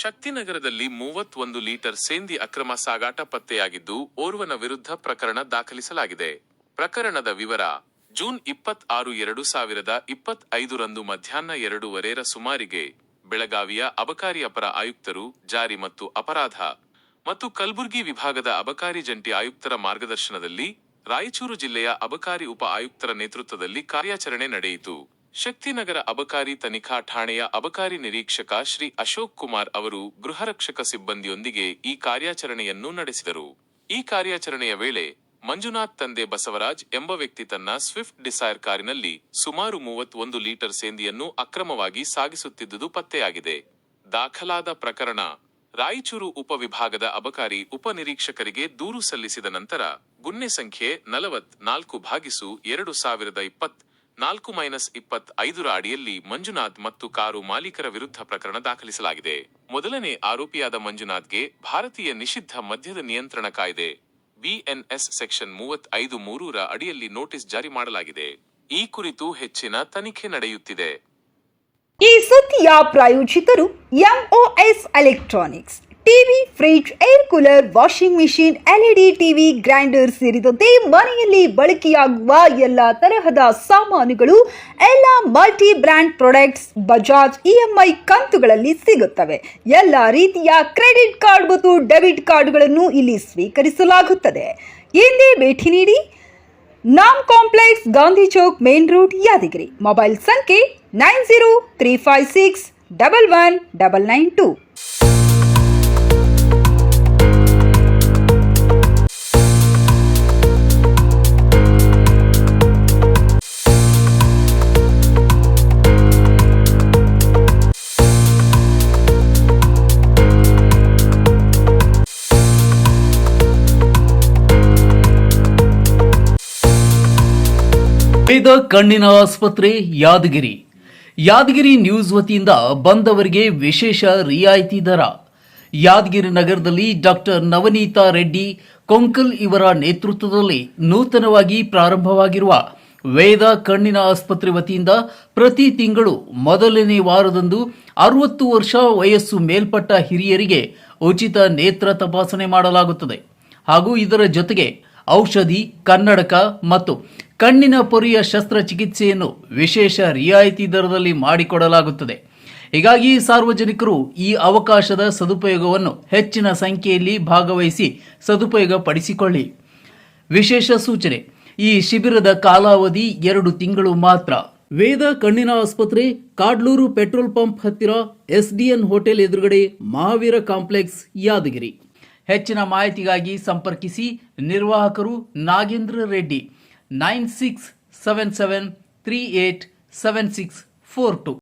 ಶಕ್ತಿನಗರದಲ್ಲಿ ಮೂವತ್ತೊಂದು ಲೀಟರ್ ಸೇಂದಿ ಅಕ್ರಮ ಸಾಗಾಟ ಪತ್ತೆಯಾಗಿದ್ದು, ಓರ್ವನ ವಿರುದ್ಧ ಪ್ರಕರಣ ದಾಖಲಿಸಲಾಗಿದೆ. ಪ್ರಕರಣದ ವಿವರ, ಜೂನ್ ಇಪ್ಪತ್ ಆರು ಎರಡು ಸಾವಿರದ ಇಪ್ಪತ್ ಐದರಂದು ಮಧ್ಯಾಹ್ನ ಎರಡೂವರೆರ ಸುಮಾರಿಗೆ, ಬೆಳಗಾವಿಯ ಅಬಕಾರಿ ಅಪರ ಆಯುಕ್ತರು ಜಾರಿ ಮತ್ತು ಅಪರಾಧ. ಮತ್ತು ಕಲಬುರಗಿ ವಿಭಾಗದ ಅಬಕಾರಿ ಜಂಟಿ ಆಯುಕ್ತರ ಮಾರ್ಗದರ್ಶನದಲ್ಲಿ ರಾಯಚೂರು ಜಿಲ್ಲೆಯ ಅಬಕಾರಿ ಉಪ ಆಯುಕ್ತರ ನೇತೃತ್ವದಲ್ಲಿ ಕಾರ್ಯಾಚರಣೆ ನಡೆಯಿತು. ಶಕ್ತಿನಗರ ಅಬಕಾರಿ ತನಿಖಾ ಠಾಣೆಯ ಅಬಕಾರಿ ನಿರೀಕ್ಷಕ ಶ್ರೀ ಅಶೋಕ್ ಕುಮಾರ್ ಅವರು ಗೃಹರಕ್ಷಕ ಸಿಬ್ಬಂದಿಯೊಂದಿಗೆ ಈ ಕಾರ್ಯಾಚರಣೆಯನ್ನು ನಡೆಸಿದರು. ಈ ಕಾರ್ಯಾಚರಣೆಯ ವೇಳೆ ಮಂಜುನಾಥ್ ತಂದೆ ಬಸವರಾಜ್ ಎಂಬ ವ್ಯಕ್ತಿ ತನ್ನ ಸ್ವಿಫ್ಟ್ ಡಿಸೈರ್ ಕಾರಿನಲ್ಲಿ ಸುಮಾರು ಮೂವತ್ತೊಂದು ಲೀಟರ್ ಸೇಂದಿಯನ್ನು ಅಕ್ರಮವಾಗಿ ಸಾಗಿಸುತ್ತಿದ್ದುದು ಪತ್ತೆಯಾಗಿದೆ. ದಾಖಲಾದ ಪ್ರಕರಣ ರಾಯಚೂರು ಉಪವಿಭಾಗದ ಅಬಕಾರಿ ಉಪನಿರೀಕ್ಷಕರಿಗೆ ದೂರು ಸಲ್ಲಿಸಿದ ನಂತರ ಗುನ್ನೆ ಸಂಖ್ಯೆ ನಲವತ್ ನಾಲ್ಕು ಭಾಗಿಸು ಎರಡು ಸಾವಿರದ ಇಪ್ಪತ್ ನಾಲ್ಕು ಮೈನಸ್ ಇಪ್ಪತ್ ಐದರ ಅಡಿಯಲ್ಲಿ ಮಂಜುನಾಥ್ ಮತ್ತು ಕಾರು ಮಾಲೀಕರ ವಿರುದ್ಧ ಪ್ರಕರಣ ದಾಖಲಿಸಲಾಗಿದೆ. ಮೊದಲನೇ ಆರೋಪಿಯಾದ ಮಂಜುನಾಥ್ಗೆ ಭಾರತೀಯ ನಿಷಿದ್ಧ ಮದ್ಯದ ನಿಯಂತ್ರಣ ಕಾಯ್ದೆ, ಬಿಎನ್ಎಸ್ ಸೆಕ್ಷನ್ ಮೂವತ್ ಐದು ಮೂರರ ಅಡಿಯಲ್ಲಿ ನೋಟಿಸ್ ಜಾರಿ ಮಾಡಲಾಗಿದೆ. ಈ ಕುರಿತು ಹೆಚ್ಚಿನ ತನಿಖೆ ನಡೆಯುತ್ತಿದೆ. ಈ ಸುದ್ದಿಯ ಪ್ರಾಯೋಜಿತರು MOS electronics. TV, fridge, air cooler, washing machine LED TV, grinder ಸೇರಿದಂತೆ ಮನೆಯಲ್ಲಿ ಬಳಕೆಯಾಗುವ ಎಲ್ಲ ತರಹದ ಸಾಮಾನುಗಳು, ಎಲ್ಲ multi brand products, Bajaj EMI ಕಂತುಗಳಲ್ಲಿ ಸಿಗುತ್ತವೆ. ಎಲ್ಲ ರೀತಿಯ ಕ್ರೆಡಿಟ್ ಕಾರ್ಡ್ ಮತ್ತು ಡೆಬಿಟ್ ಕಾರ್ಡ್ಗಳನ್ನು ಇಲ್ಲಿ ಸ್ವೀಕರಿಸಲಾಗುತ್ತದೆ. ಎಂದೇ ಭೇಟಿ ನೀಡಿ. ನಾಮ್ complex, Gandhi Chowk, main road, Yadgiri. Mobile ಸಂಖ್ಯೆ nine zero three five six double one double nine two. Veda ಕಣ್ಣಿನ ಆಸ್ಪತ್ರೆ, ಯಾದಗಿರಿ. ಯಾದಗಿರಿ ನ್ಯೂಸ್ ವತಿಯಿಂದ ಬಂದವರಿಗೆ ವಿಶೇಷ ರಿಯಾಯಿತಿ ದರ. ಯಾದಗಿರಿ ನಗರದಲ್ಲಿ ಡಾಕ್ಟರ್ ನವನೀತಾ ರೆಡ್ಡಿ, ಕೊಂಕಲ್ ಇವರ ನೇತೃತ್ವದಲ್ಲಿ ನೂತನವಾಗಿ ಪ್ರಾರಂಭವಾಗಿರುವ ವೇದ ಕಣ್ಣಿನ ಆಸ್ಪತ್ರೆ ವತಿಯಿಂದ ಪ್ರತಿ ತಿಂಗಳು ಮೊದಲನೇ ವಾರದಂದು ಅರವತ್ತು ವರ್ಷ ವಯಸ್ಸು ಮೇಲ್ಪಟ್ಟ ಹಿರಿಯರಿಗೆ ಉಚಿತ ನೇತ್ರ ತಪಾಸಣೆ ಮಾಡಲಾಗುತ್ತದೆ. ಹಾಗೂ ಇದರ ಜೊತೆಗೆ ಔಷಧಿ, ಕನ್ನಡಕ ಮತ್ತು ಕಣ್ಣಿನ ಪೊರೆಯ ಶಸ್ತ್ರಚಿಕಿತ್ಸೆಯನ್ನು ವಿಶೇಷ ರಿಯಾಯಿತಿ ದರದಲ್ಲಿ ಮಾಡಿಕೊಡಲಾಗುತ್ತದೆ. ಹೀಗಾಗಿ ಸಾರ್ವಜನಿಕರು ಈ ಅವಕಾಶದ ಸದುಪಯೋಗವನ್ನು ಹೆಚ್ಚಿನ ಸಂಖ್ಯೆಯಲ್ಲಿ ಭಾಗವಹಿಸಿ ಸದುಪಯೋಗ ಪಡಿಸಿಕೊಳ್ಳಿ ವಿಶೇಷ ಸೂಚನೆ, ಈ ಶಿಬಿರದ ಕಾಲಾವಧಿ ಎರಡು ತಿಂಗಳು ಮಾತ್ರ. ವೇದ ಕಣ್ಣಿನ ಆಸ್ಪತ್ರೆ, ಕಾಡ್ಲೂರು ಪೆಟ್ರೋಲ್ ಪಂಪ್ ಹತ್ತಿರ ಎಸ್ಡಿಎನ್ ಹೋಟೆಲ್ ಎದುರುಗಡೆ ಮಹಾವೀರ ಕಾಂಪ್ಲೆಕ್ಸ್, ಯಾದಗಿರಿ. ಹೆಚ್ಚಿನ ಮಾಹಿತಿಗಾಗಿ ಸಂಪರ್ಕಿಸಿ ನಿರ್ವಾಹಕರು Nagendra Reddy. Nine six seven seven three eight seven six four two